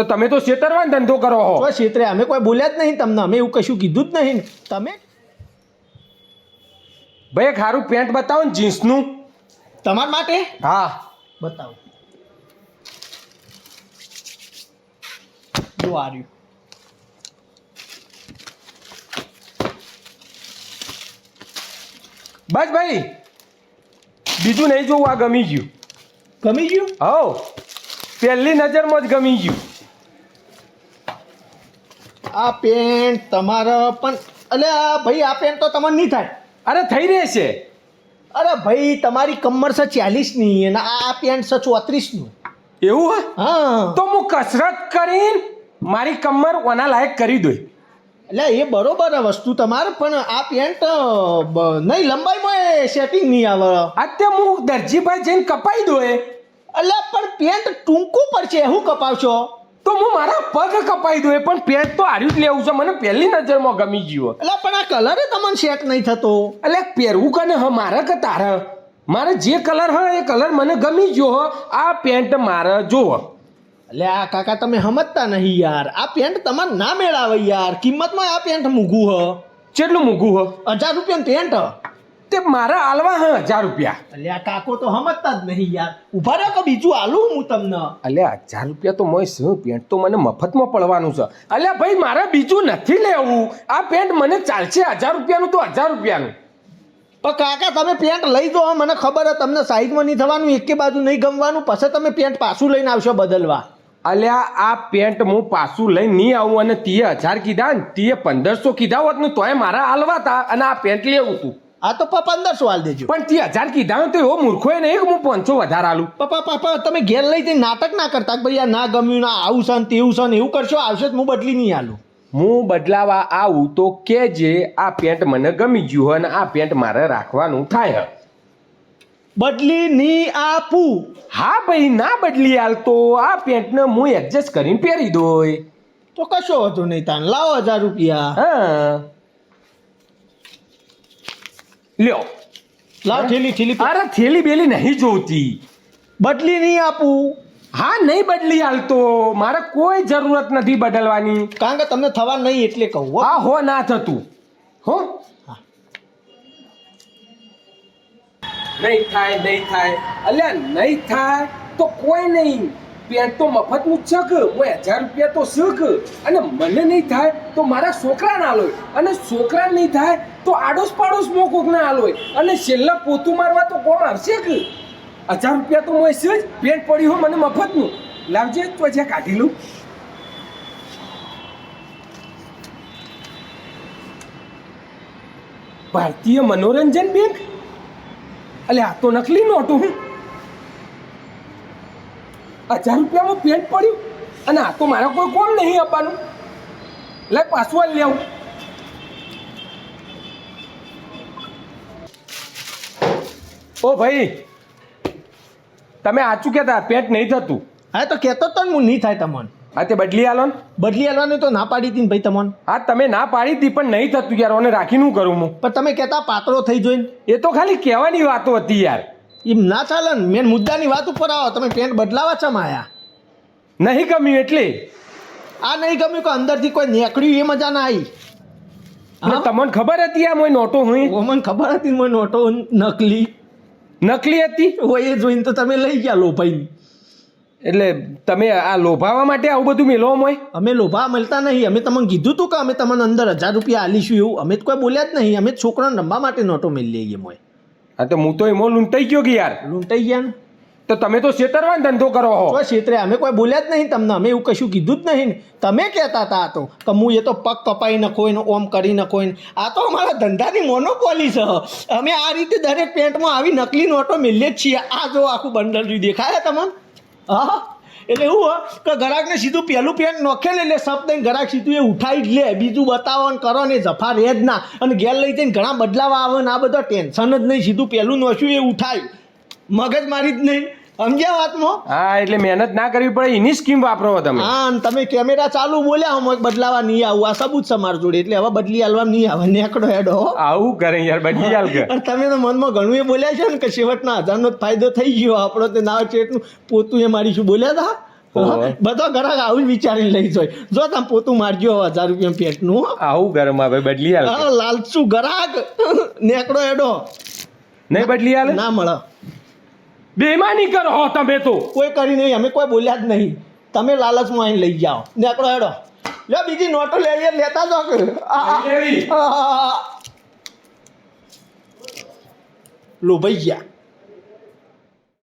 તો તમે તો છેતરવાનો ધંધો કરો છો છેતરે અમે કોઈ બોલ્યા જ નહીં તમને. અમે એવું કશું કીધું જ નહીં. તમે? ભાઈ એક સારું પેન્ટ બતાવો ને જીન્સનું. તમારા માટે? હા. બતાવો. જો આ રહ્યું. બસ ભાઈ બીજું નહીં જોવું આ ગમી ગયું. ગમી ગયું? હો પહેલી નજરમાં જ ગમી ગયું. આ પેન્ટ તમારા પણ અલે આ ભાઈ આ પેન્ટ તો તમને નહીં થાય. અરે થઈ રહેશે. અરે ભાઈ તમારી કમર છે ચાલીસની અને આ પેન્ટ છે ચોત્રીસનું. એવું હા? હા. તો હું કસરત કરીને મારી કમર ઓના લાયક કરી દઉં એટલે એ બરોબર વસ્તુ તમારે પણ આ પેન્ટ નહીં લંબાઈમાં સેટિંગ નહીં આવે. અત્યારે હું દરજીભાઈ જઈને કપાઈ દઉં એ એટલે પણ પેન્ટ ટૂંકું પડશે શું કપાવશો? તો હું મારા પગ કપાઈ દઉં એ પણ પેન્ટ તો હાર્યું જ લેવું છે. મને પહેલી નજરમાં ગમી ગયો એટલે પણ આ કલર તમને સેટ નહીં થતો. એટલે પહેરવું કને હ મારે કે તારે? મારે જે કલર હોય એ કલર મને ગમી ગયો હો. આ પેન્ટ મારે જોવો એટલે આ કાકા તમે સમજતા નહીં યાર. આ પેન્ટ તમારે ના મેળાવે યાર. કિંમતમાં આ પેન્ટ મૂઘું હ. કેટલું મૂકું હ? હજાર રૂપિયાનું પેન્ટ હ. તે મારા આલવા હા હજાર રૂપિયા. અલ્યા કાકો તો સમજતા જ નહીં યાર. ઊભા રહો કે બીજું આલું હું તમને? અલ્યા હજાર રૂપિયા તો મોય શું? પેન્ટ તો મને મફતમાં પડવાનું છે. અલ્યા ભાઈ મારે બીજું નથી લેવું. આ પેન્ટ મને ચાલશે હજાર રૂપિયાનું તો હજાર રૂપિયાનું. પણ કાકા તમે પેન્ટ લઈ જાઓ મને ખબર હે તમને સાઈઝમાં નહીં થવાનું એકે બાજુ નહીં ગમવાનું પછી તમે પેન્ટ પાછું લઈને આવશો બદલવા. અલ્યા આ પેન્ટ હું પાછું લઈને નહીં આવું અને તીએ હજાર કીધા ને તીએ પંદરસો કીધા હોત ને તોય મારા હાલવા હતા અને આ પેન્ટ લેવું તું. આ તો પપ્પા પંદરસો હાલ દેજો. પણ તે હજાર કીધા તો એવો મૂર્ખો નહીં કે હું પાંચસો વધારે આલું. પપ્પા પપ્પા તમે ઘેર લઈ જઈને નાટક ના કરતા કે ભાઈ આ ના ગમ્યું ના આવું છે ને તેવું છે ને એવું કરશો આવશે તો હું બદલી નહીં આલું. હું બદલાવા આવું તો કે જે આ પેન્ટ મને ગમી ગયું હોય અને આ પેન્ટ મારે રાખવાનું થાય. હે. બદલી નહીં આપું. હા ભાઈ ના બદલી હાલ તો આ પેન્ટને હું એડજસ્ટ કરીને પહેરી દોય. તો કશો હતો નહીં તાન. લાવો હજાર રૂપિયા. હા. લ્યો. લાવ થેલી થેલી અરે થેલી બેલી નહીં જોતી. બદલી નહીં આપું. હા નહીં બદલી હાલતો. મારે કોઈ જરૂરત નથી બદલવાની. કારણ કે તમને થવા નહીં એટલે કહું હા હો ના થતું. હો? હા. નહીં થાય નહીં થાય. અલ્યા નહીં થાય તો કોઈ નહીં. પેન્ટ તો મફતનું છે કે? હું હજાર રૂપિયા તો શીખ અને મને નહીં થાય તો મારા છોકરાને આલોય. અને છોકરાને નહીં થાય તો આડોશ પાડોશ મો કોકને આલોય. અને છેલ્લા પોતું મારવા તો કોણ આવશે કે? હજાર રૂપિયા તો મોય છે જ. પેન્ટ પડી હોય મને મફતનું. લાવજે તો જ્યાં કાઢી લઉં. ભારતીય મનોરંજન બેંક? અલે, આ તો નકલી નોટું હું હજાર રૂપિયામાં પેન્ટ પડ્યું અને આ તો મારા કોઈ કોમ નહીં આપવાનું. લે પાછું લેવું ઓ ભાઈ તમે આચું કહેતા પેન્ટ નહીં થતું. હા તો કહેતો જ તો ને હું નહીં થાય તમને. હા તે બદલી આલો ને. બદલી આલવાની તો ના પાડી હતી ને ભાઈ તમને. હા તમે ના પાડી હતી પણ નહીં થતું યાર ઓને રાખીને હું કરું હું. પણ તમે કહેતા પાતળો થઈ જોઈને. એ તો ખાલી કહેવાની વાતો હતી યાર. એમ ના ચાલે ને મેન મુદ્દાની વાત ઉપર આવો. તમે પેન્ટ બદલાવા ચમ આયા નહીં ગમ્યું એટલે. આ નહીં ગમ્યું કે અંદરથી કોઈ નીકળ્યું એ મજા ના આવી? તમને ખબર હતી આ મોય નોટો હું મને ખબર હતી મોય નોટો નકલી. નકલી હતી? હોય એ જોઈને તો તમે લઈ ગયા લોભાઈ એટલે તમે આ લોભાવા માટે આવું બધું મેલો મોય અમે લોભા મળતા નહીં. અમે તમને કીધું તું કે અમે તમને અંદર હજાર રૂપિયા આલીશું એવું. અમે તો કોઈ બોલ્યા જ નહીં. અમે છોકરાને રમવા માટે નોટો મેળ લઈએ મોય હા તો હું તો એમાં લૂંટાઈ ગયો કે યાર? લૂંટાઈ ગયા ને? તો તમે તો છેતરવાનો ધંધો કરો હો. તો ક્ષેત્રે અમે કોઈ બોલ્યા જ નહીં તમને. અમે એવું કશું કીધું જ નહીં તમે કહેતા હતા આ તો કે હું એ તો પગ કપાઈ નખો ને ઓમ કરી નખો ને. આ તો અમારા ધંધાની મોનોપોલી છે. અમે આ રીતે દરેક પેન્ટમાં આવી નકલી નોટો મેલીએ જ છીએ. આ જો આખું બંડલ દેખાય તમને? હા? એટલે એવું કે ગ્રાહકને સીધું પહેલું પેન નોખે ને એટલે શબ્દ ગ્રાહક સીધું એ ઉઠાવી જ લે. બીજું બતાવો ને કરો ને જફા રહે જ ના. અને ઘેર લઈ જઈને ઘણા બદલાવા આવે ને આ બધા ટેન્શન જ નહીં. સીધું પહેલું નોખ્યું એ ઉઠાયું. મગજ મારી જ નહીં. સમજ્યા વાતમાં હા એટલે મહેનત ના કરવી પડે એની સ્કીમ વાપરો તમે. હા અને તમે કેમેરા ચાલુ બોલ્યા હમ બદલાવા નહીં આવું. આ સબૂત છે મારા જોડે એટલે હવે બદલી આલવા નહીં આવે નેકડો હેડો આવું કરે યાર બદલી હાલ કે તમે તો મનમાં ઘણું એ બોલ્યા છે ને કે છેવટના હજારનો ફાયદો થઈ ગયો આપણો તે ના ચેટનું પોતું એ મારી શું બોલ્યા હતા? બધો ગ્રાહક આવું વિચારીને લઈ જાય. જો તમે પોતું મારજો હજાર રૂપિયા પેટનું. આવું ગરમ આવે બદલી હાલ લાલચું ગ્રાહક નેકડો એડો નહીં બદલી હાલ ના મળે. બેમાની કરો તમે તો. કોઈ કરી નહીં અમે કોઈ બોલ્યા જ નહીં. તમે લાલચમાં આવીને લઈ જાઓ. નેકડો હેડો. લે બીજી નોટો હોય લેતા જો. લોભાઈ ગયા.